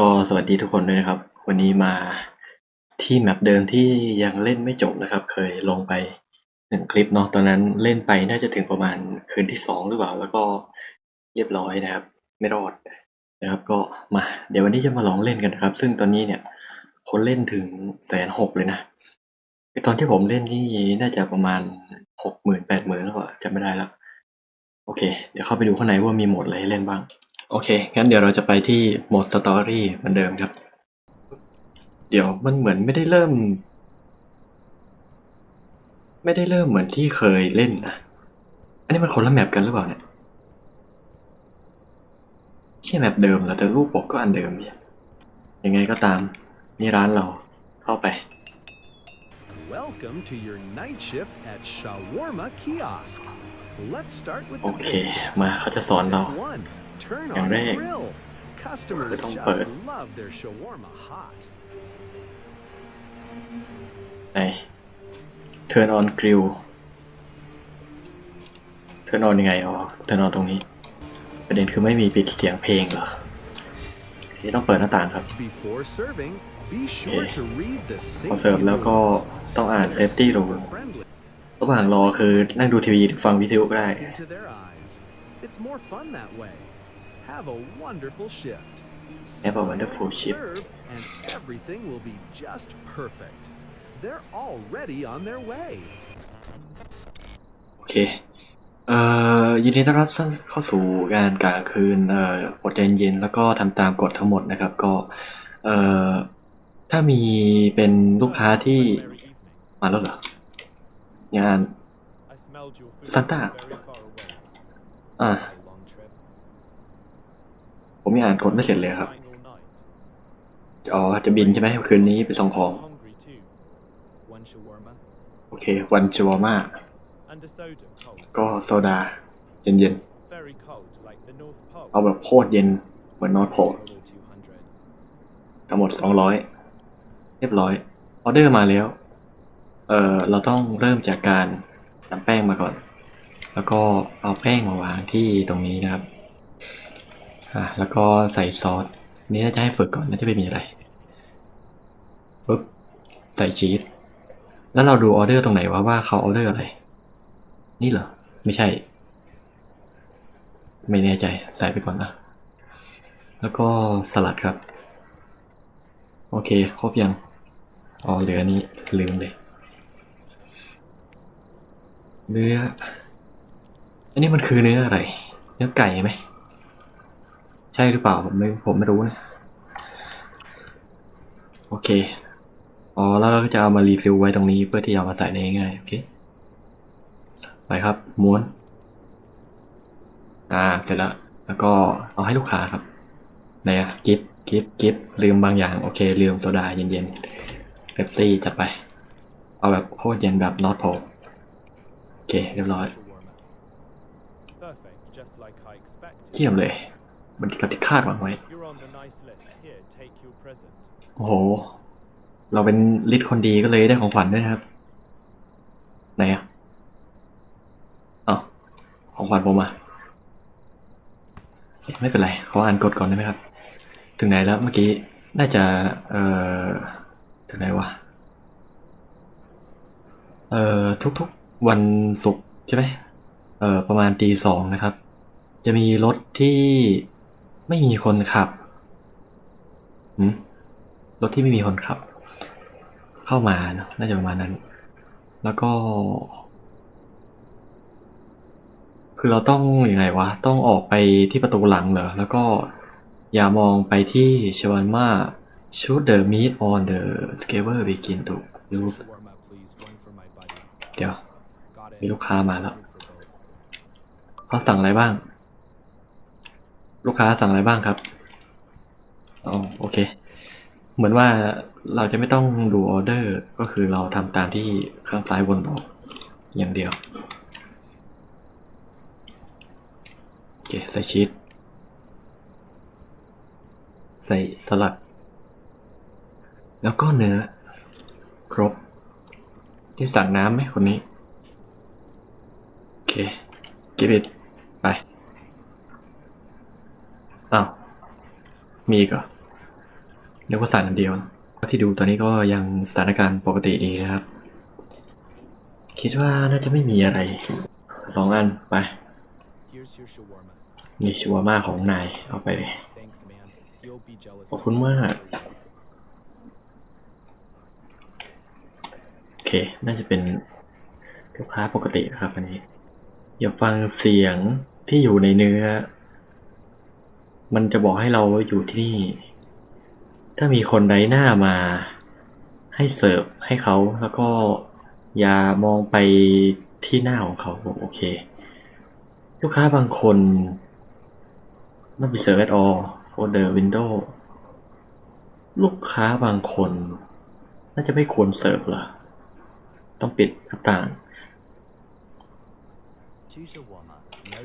ก็สวัสดีทุกคนด้วยนะครับ วันนี้มาที่แมปเดิมที่ยังเล่นไม่จบนะครับ เคยลงไปหนึ่งคลิปเนาะตอนนั้นเล่นไปน่าจะถึงประมาณคืนที่สองหรือเปล่า แล้วก็เรียบร้อยนะครับ ไม่รอดนะครับ ก็มา เดี๋ยววันนี้จะมาลองเล่นกันนะครับ ซึ่งตอนนี้เนี่ยคนเล่นถึงแสนหกเลยนะตอนที่ผมเล่นนี่น่าจะประมาณหกหมื่นแปดหมื่นแล้วก็จำไม่ได้แล้วโอเค เดี๋ยวเข้าไปดูข้างในว่ามีโหมดอะไรให้เล่นบ้าง โอเค งั้นเดี๋ยวเราจะไปที่โหมดสตอรี่เหมือนเดิมครับ เดี๋ยวมันเหมือนไม่ได้เริ่ม ไม่ได้เริ่มเหมือนที่เคยเล่นนะอันนี้มันคนละแมปกันหรือเปล่าเนี่ยใช่แมปเดิมแล้วแต่รูปปกก็อันเดิมเนี่ยยังไงก็ตาม นี่ร้านเราเข้าไป Welcome to your night shift at Shawarma Kiosk. Let's start with the โอเค basics. มาเขาจะสอนเรา Step one, turn อย่าง on แร the ก grill. Customers คือต้อง just เปิด love their shawarma hot. ไหน turn on grill turn on ยังไงอ๋อ turn on ตรงนี้ ประเด็นคือไม่มีปิดเสียงเพลงเหรอนี่ต้องเปิดหน้าต่างครับ Before serving, be sure to read the พอ safety เสิร์ฟแล้วก็ rules. ต้องอ่าน safety rule Friendly ระหว่างรอคือนั่งดูทีวีหรือฟังวิทยุก็ได้ into their eyes. It's more fun that way. Have a wonderful shift. Have a Smile, wonderful shift. Serve, and everything will be just perfect. They're already on their way. โอเค เอ่อ ยินดีต้อนรับเข้าสู่งานกลางคืน เอ่ออดใจเย็นแล้วก็ทำตามกฎทั้งหมดนะครับ ก็ เอ่อ ถ้ามีเป็นลูกค้าที่มาแล้วเหรอ งาน Santa อ่า ผมยังอ่านกฎไม่เสร็จเลยครับ อ๋อ จะบินใช่ไหมคืนนี้ไปส่งของ โอเค วันชวาม่าก็โซดา เย็นๆ เอาแบบโคตรเย็น เหมือนนอตโพลทั้งหมดสองร้อยเรียบร้อย ออเดอร์มาแล้ว เอ่อเราต้องเริ่มจากการนำแป้งมาก่อน แล้วก็เอาแป้งมาวางที่ตรงนี้นะครับ อะแล้วก็ใส่ซอสนี่น่าจะให้ฝึกก่อนน่าจะไม่มีอะไรปุ๊บใส่ชีสแล้วเราดูออเดอร์ตรงไหนวะว่าเขาออเดอร์อะไร นี่เหรอ ไม่ใช่ ไม่แน่ใจใส่ไปก่อนนะแล้วก็สลัดครับ โอเค ครบยังอ๋อเหลือนี้ลืมเลยเนื้อ อันนี้มันคือเนื้ออะไร เนื้อไก่ไหม ใช่หรือเปล่าผมไม่ผมไม่รู้นะ โอเค อ๋อ แล้วเราก็จะเอามารีฟิลไว้ตรงนี้เพื่อที่จะเอามาใส่ในง่ายโอเค ไปครับม้วน อ่า เสร็จแล้ว แล้วก็เอาให้ลูกค้าครับไหนอะกิฟกิฟกิฟลืมบางอย่าง โอเค ลืมโซดาเย็นๆเป๊ปซี่จัดไป เอาแบบโคตรเย็นแบบนอตโพโอเค เรียบร้อยเยี่ยมเลย มันกับที่คาดหวังไว้ โอ้โห เราเป็นลิทคนดีก็เลยได้ของขวัญด้วยนะครับ ไหนอะอ๋อของขวัญผมอะโอเคไม่เป็นไร ขออ่านกฎก่อนได้ไหมครับ ถึงไหนแล้วเมื่อกี้ น่าจะ เอ่อ ถึงไหนวะ เอ่อ ทุกๆ วันศุกร์ใช่ไหมเอ่อ ประมาณตีสองนะครับ จะมีรถที่ ไม่มีคนขับหืมรถที่ไม่มีคนขับ เข้ามาเนอะน่าจะประมาณนั้น แล้วก็ คือเราต้องอยังไงวะ ต้องออกไปที่ประตูหลังเหรอ แล้วก็อย่ามองไปที่ชวันมา shoot the meat on the skewer begin to use เดี๋ยว มีลูกค้ามาแล้วเขาสั่งอะไรบ้าง ลูกค้าสั่งอะไรบ้างครับอ๋อโอเค เหมือนว่าเราจะไม่ต้องดูออเดอร์ ก็คือเราทำตามที่ข้างซ้ายบนบอกอย่างเดียว โอเค ใส่ชีสใส่สลัด แล้วก็เนื้อ ครบ ที่สั่งน้ำไหมคนนี้ โอเคกิบิดไป อ้าวมีอีก็เรียกว่าสั่นอันเดียวที่ดูตอนนี้ก็ยังสถานการณ์ปกติดีนะครับ คิดว่าน่าจะไม่มีอะไรสองอันไป Here's your shawarma. นี่ชัวร์มาของนายเอาไปเลยขอบคุณมากโอเค น่าจะเป็นลูกค้าปกตินะครับอันนี้อย่าฟังเสียงที่อยู่ในเนื้อ มันจะบอกให้เราอยู่ที่นี่ ถ้ามีคนไดหน้ามา ให้เสิร์ฟให้เขาแล้วก็อย่ามองไปที่หน้าของเขาผมโอเค ลูกค้าบางคน not be served at all for the window ลูกค้าบางคน น่าจะไม่ควรเสิร์ฟเหรอ ต้องปิดหน้าต่าง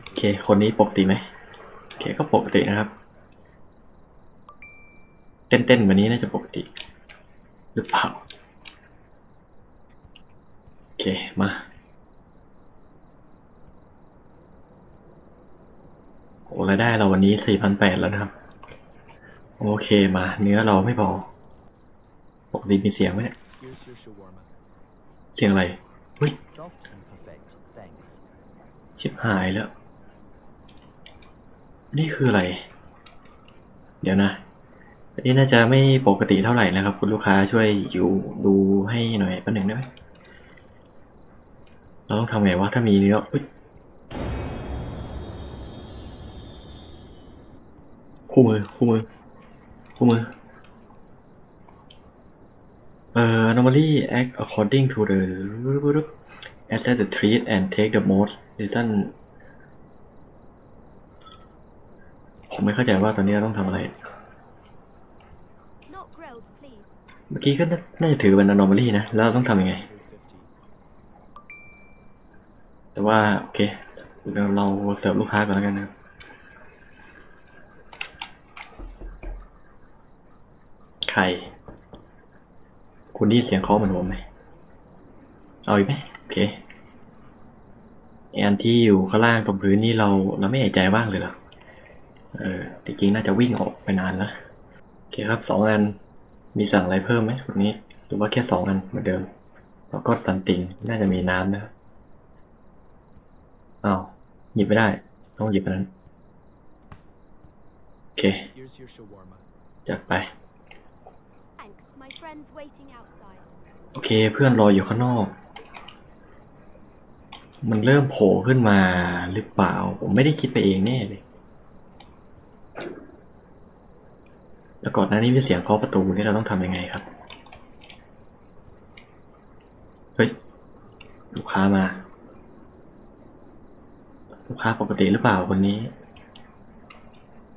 โอเค คนนี้ปกติไหม เคก็ปกตินะครับ เต้นๆวันนี้น่าจะปกติ หรือเปล่า โอเค มาโอ้รายได้เราวันนี้สี่พันแปดแล้วนะครับ โอเคมา เนื้อเราไม่พอ ปกติมีเสียงไหมเนี่ย เสียงอะไรเฮ้ยชิบหายแล้ว นี่คืออะไร เดี๋ยวนะอันนี้น่าจะไม่ปกติเท่าไหร่นะครับ คุณลูกค้าช่วยอยู่ดูให้หน่อยแป๊บหนึ่งได้ไหมเราต้องทำไงวะถ้ามีเนื้ออคู่มือคู่มือคู่มือเอ่อ normally act according to the assess the treat and take the most reason ผมไม่เข้าใจว่าตอนนี้เราต้องทำอะไร Not grilled, please. เมื่อกี้ก็น่าน่าจะถือเป็น anomaly นะ แล้วเราต้องทำยังไง 250. แต่ว่า โอเคเดี๋ยวเราเสิร์ฟลูกค้าก่อนแล้วกันนะครับไข่คุณได้ยินเสียงเคาะเหมือนผมไหม เอาอีกไหมโอเคไอ้อันที่อยู่ข้างล่างตรงพื้นนี่เราเราไม่หายใจบ้างเลยเหรอ เออจริงๆน่าจะวิ่งออกไปนานแล้วโอเคครับสองอันมีสั่งอะไรเพิ่มไหมคนนี้ หรือว่าแค่สองอันเหมือนเดิม แล้วก็สันติงน่าจะมีน้ำนะครับอ้าวหยิบไม่ได้ ต้องหยิบอันนั้นโอเค จัดไป โอเคเพื่อนรออยู่ข้างนอก มันเริ่มโผล่ขึ้นมาหรือเปล่า ผมไม่ได้คิดไปเองแน่เลย แล้วก่อนหน้านี้มีเสียงเคาะประตูนี่เราต้องทำยังไงครับ เฮ้ย ลูกค้ามา ลูกค้าปกติหรือเปล่าคนนี้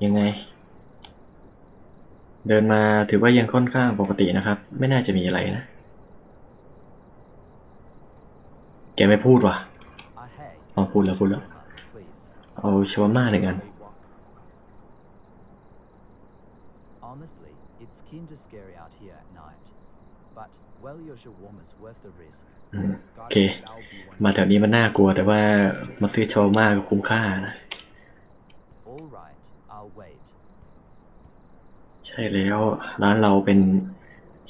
ยังไง เดินมาถือว่ายังค่อนข้างปกตินะครับ ไม่น่าจะมีอะไรนะ แกไม่พูดว่ะ Ah, hey. อ๋อพูดแล้วพูดแล้ว Please. เอาชาวาม่าหนึ่งอัน it's kind of scary out here at night. But, well, your shawarma's worth the risk. อืมโอ God, เค I'll be one มาแถวนี้มันน่ากลัวแต่ว่ามาซื้อชาวาม่าก็คุ้มค่านะ All right, I'll wait. ใช่แล้วร้านเราเป็น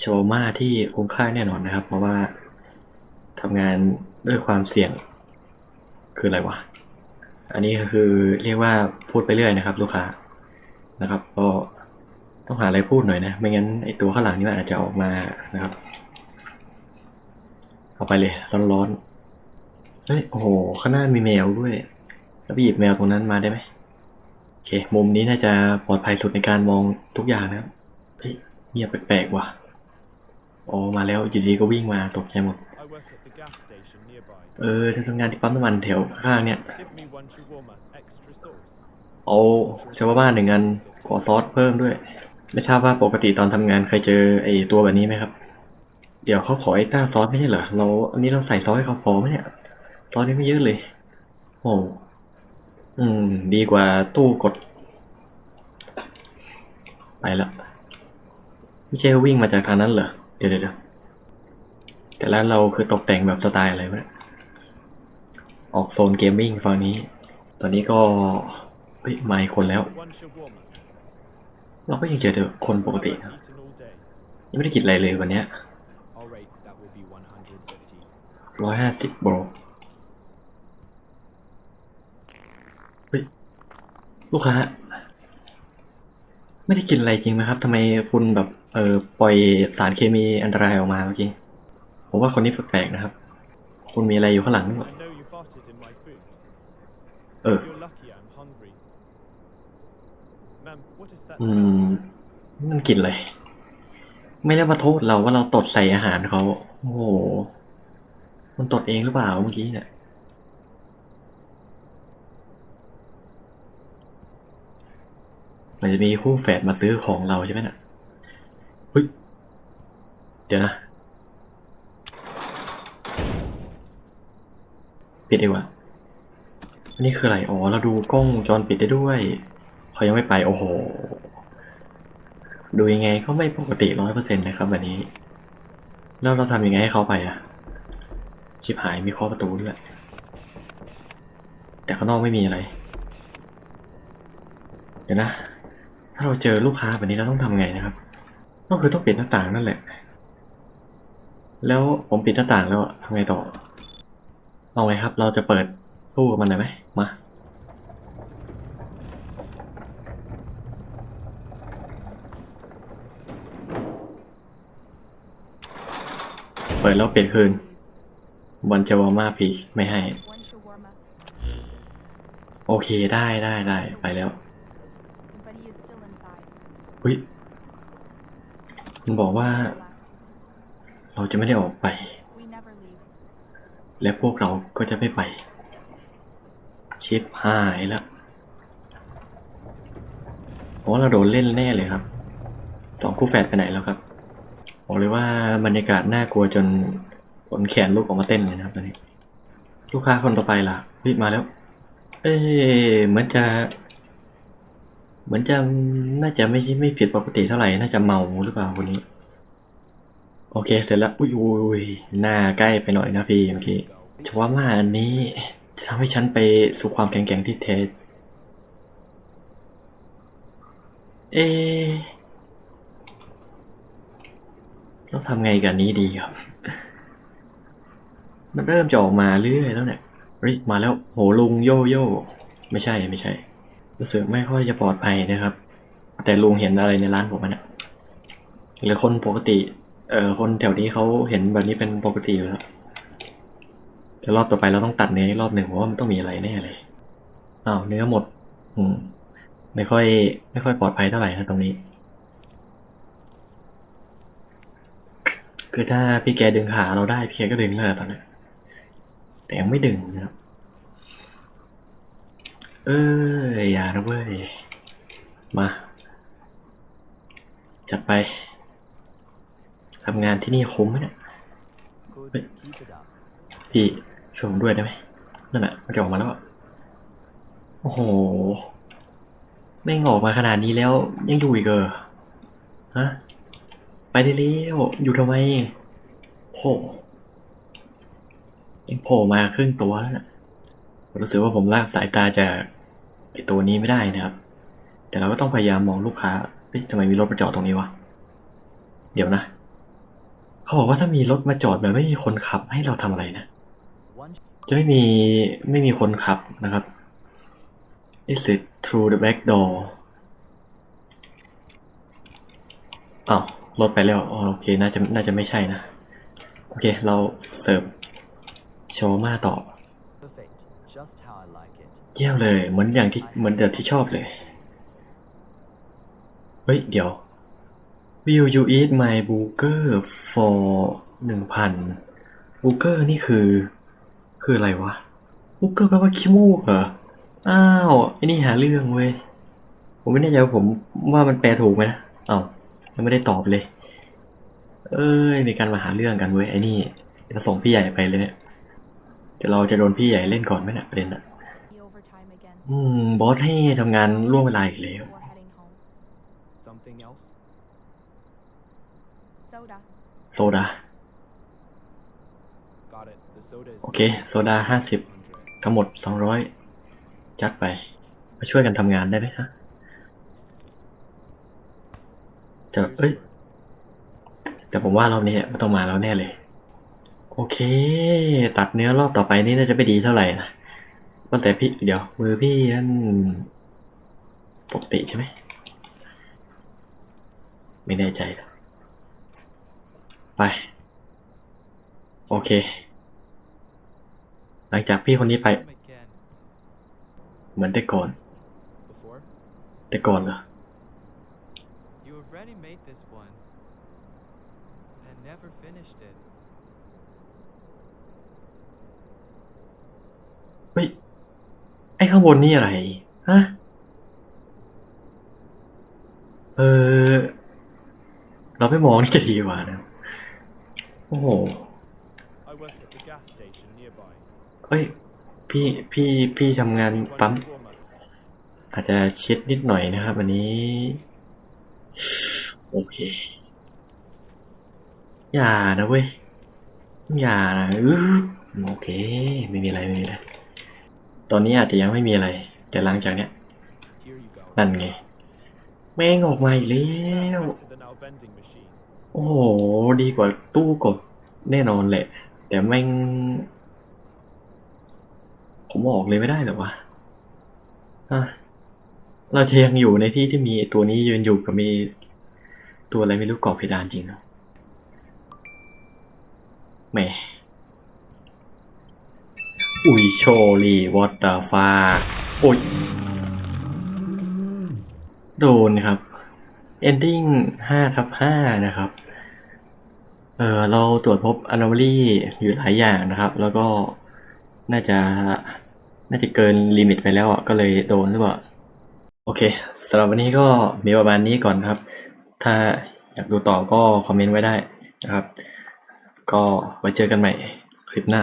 ชาวาม่าที่คุ้มค่าแน่นอนนะครับ เพราะว่าทำงานด้วยความเสี่ยงคืออะไรวะ อันนี้ก็คือเรียกว่าพูดไปเรื่อยนะครับ ลูกค้านะครับก็ ต้องหาอะไรพูดหน่อยนะ ไม่งั้นไอตัวข้างหลังนี่มันอาจจะออกมานะครับ เอาไปเลยร้อนๆเฮ้ยโอ้โหข้างหน้ามีแมวด้วย แล้วไปหยิบแมวตรงนั้นมาได้ไหมโอเค มุมนี้น่าจะปลอดภัยสุดในการมองทุกอย่างนะครับเฮ้ยเงียบแปลกๆว่ะโอ๋อมาแล้วอยู่ดีก็วิ่งมาตกใจหมดเออจะทำงานที่ปั๊มน้ำมันแถวข้างเนี่ยเอาชาวบ้านหนึ่งอันขอซอสเพิ่มด้วย ไม่ทราบว่าปกติตอนทำงานเคยเจอไอ้ตัวแบบนี้ไหมครับ เดี๋ยวเขาขอไอ้ต้าซอสไม่ใช่เหรอ เราอันนี้เราใส่ซอสให้เขาพอไหมเนี่ย ซอสนี่ไม่เยอะเลย โอ้อืม ดีกว่าตู้กด ไปละ ไม่ใช่วิ่งมาจากทางนั้นเหรอ เดี๋ยวเดี๋ยวแต่ร้านเราคือตกแต่งแบบสไตล์อะไรวะออกโซนเกมมิ่งฝั่งนี้ ตอนนี้ก็เฮ้ยมาอีกคนแล้ว เราก็ยังเจอแต่คนปกตินะยังไม่ได้กินอะไรเลยวันเนี้ยร้อยห้าสิบโบรเฮ้ย ลูกค้า ไม่ได้กินอะไรจริงไหมครับทำไมคุณแบบ เออปล่อยสารเคมีอันตรายออกมาเมื่อกี้ ผมว่าคนนี้แปลกๆนะครับ คุณมีอะไรอยู่ข้างหลังหรือเปล่าเออ อืม มันกินอะไรไม่ได้มาโทษเราว่าเราตดใส่อาหารเขา โอ้โห มันตดเองหรือเปล่าเมื่อกี้เนี่ย มันจะมีคู่แฝดมาซื้อของเราใช่ไหมน่ะเฮ้ย เดี๋ยวนะปิดดีกว่าอันนี้คืออะไร อ๋อ เราดูกล้องวงจรปิดได้ด้วย เขายังไม่ไป โอ้โห ดูยังไงก็ไม่ปกติร้อยเปอร์เซ็นต์นะครับแบบนี้ แล้วเราทำยังไงให้เขาไปอะชิบหายมีเคาะประตูด้วย แต่ข้างนอกไม่มีอะไร เดี๋ยวนะ ถ้าเราเจอลูกค้าแบบนี้เราต้องทำไงนะครับ ก็คือต้องปิดหน้าต่างนั่นแหละ แล้วผมปิดหน้าต่างแล้วทำไงต่อ เอาไงครับ เราจะเปิดสู้กับมันได้ไหมมา เปิดแล้วเปลี่ยนคืนวันจาวามาพีไม่ให้ โอเคได้ได้ได้ไปแล้วอุ้ยมันบอกว่า เราจะไม่ได้ออกไป และพวกเราก็จะไม่ไป ชิปหายแล้วโอ้เราโดนเล่นแน่เลยครับ สองคู่แฝดไปไหนแล้วครับ บอกเลยว่าบรรยากาศน่ากลัวจนขนแขนลูกออกมาเต้นเลยนะครับตอนนี้ ลูกค้าคนต่อไปล่ะเฮ้ยมาแล้ว เอ้เหมือนจะ เหมือนจะน่าจะไม่ใช่ไม่ผิดปกติเท่าไหร่ น่าจะเมาหรือเปล่าคนนี้ โอเค เสร็จแล้ว อุ้ยอุ้ยหน้าใกล้ไปหน่อยนะพี่เมื่อกี้ชว่ามาอันนี้จะทำให้ฉันไปสู่ความแข็งแกร่งที่แท้เอ เราทำไงกับนี้ดีครับ มันเริ่มจะออกมาเรื่อยแล้วเนี่ยเฮ้ยมาแล้วโหลุงโยโย่ไม่ใช่ไม่ใช่ รู้สึกไม่ค่อยจะปลอดภัยนะครับ แต่ลุงเห็นอะไรในร้านผมอะเหรือคนปกติเอ่อคนแถวนี้เขาเห็นแบบนี้เป็นปกติอยู่แล้วแต่รอบต่อไปเราต้องตัดเนื้อรอบหนึ่งเพราะว่ามันต้องมีอะไรแน่เลยอ้าวเนื้อหมด อืม ไม่ค่อย ไม่ค่อยปลอดภัยเท่าไหร่นะตรงนี้ คือถ้าพี่แกดึงขาเราได้พี่แกก็ดึงแล้วตอนนี้แต่ยังไม่ดึงนะครับ เอออย่านะเว้ย มา จัดไปทำงานที่นี่คุ้มไหมเนี่ยพี่ช่วยผมด้วยได้ไหมนั่นแหละมันจะออกมาแล้วอะโอ้โหแม่งออกมาขนาดนี้แล้วยังอยู่อีกเหรอฮะ ไปได้แล้วอยู่ทำไมโผล่ยังโผล่มาครึ่งตัวแล้วนะรู้สึกว่าผมลากสายตาจากไอตัวนี้ไม่ได้นะครับ แต่เราก็ต้องพยายามมองลูกค้าเฮ้ยทำไมมีรถมาจอดตรงนี้วะ เดี๋ยวนะ เขาบอกว่าถ้ามีรถมาจอดแบบไม่มีคนขับให้เราทำอะไรนะ จะไม่มีไม่มีคนขับนะครับ Is it through the back door อ้าว รถไปแล้วอ๋อโอเคน่าจะน่าจะไม่ใช่นะ โอเค เราเสิร์ฟโชว์มาต่อ perfect. Just how I like it. เยี่ยมเลย เหมือนอย่างที่เหมือนเดิมที่ชอบเลย เฮ้ย เดี๋ยว Will you eat my burger for หนึ่งพัน burger นี่คือ คืออะไรวะ burger แปลว่าขี้มูกเหรอ อ้าวไอ้นี่หาเรื่องเว้ย ผมไม่แน่ใจว่าผมว่ามันแปลถูกไหมนะอ้าว ยังไม่ได้ตอบเลย เอ้ย มีการมาหาเรื่องกันเว้ยไอ้นี่จะส่งพี่ใหญ่ไปเลยเนี่ยแต่เราจะโดนพี่ใหญ่เล่นก่อนไหมเนะประเด็นอะ The overtime again. อืมบอสให้ทำงานล่วงเวลาอีกแล้ว Before heading home. Something else? Soda. โซดา Got it. The soda is โอเค โซดาห้าสิบทั้งหมดสองร้อยจัดไป มาช่วยกันทำงานได้ไหมฮะ จะเอ้ย แต่ผมว่ารอบนี้ไม่ต้องมาแล้วแน่เลย โอเค ตัดเนื้อรอบต่อไปนี่น่าจะไม่ดีเท่าไหร่นะว่าแต่พี่เดี๋ยว มือพี่นั่นปกติใช่ไหม ไม่แน่ใจนะไป โอเค หลังจากพี่คนนี้ไป เหมือนแต่ก่อน แต่ก่อนเหรอ this one. And never finished it. เฮ้ย ไอ้ข้างบนนี่อะไร ฮะ เออ เราไม่มองนี่จะดีกว่านะ โอ้โห I work at the gas station nearby. เฮ้ย พี่ พี่ พี่ทำงานปั๊ม Transformer. อาจจะชิดนิดหน่อยนะครับวันนี้ โอเค อย่านะเว้ย อย่านะอือโอเค ไม่มีอะไรไม่มีอะไร ตอนนี้อาจจะยังไม่มีอะไร แต่หลังจากเนี้ย นั่นไง แม่งออกมาอีกแล้ว โอ้โห ดีกว่าตู้กดแน่นอนแหละ แต่แม่ง ผมออกเลยไม่ได้หรอวะฮะเราจะยังอยู่ในที่ที่มีตัวนี้ยืนอยู่กับมี ตัวอะไรไม่รู้เกาะเพดานจริงเนอะแหมอุยโชลีวอเตอร์ฟาโอ้ย โดนครับ ending 5ทับ5นะครับ เออเราตรวจพบ anomaly อยู่หลายอย่างนะครับ แล้วก็น่าจะ น่าจะเกินลิมิตไปแล้วอะ ก็เลยโดนหรือเปล่า โอเคสำหรับวันนี้ก็มีประมาณนี้ก่อนครับ ถ้าอยากดูต่อก็คอมเมนต์ไว้ได้นะครับ ก็ไว้เจอกันใหม่คลิปหน้า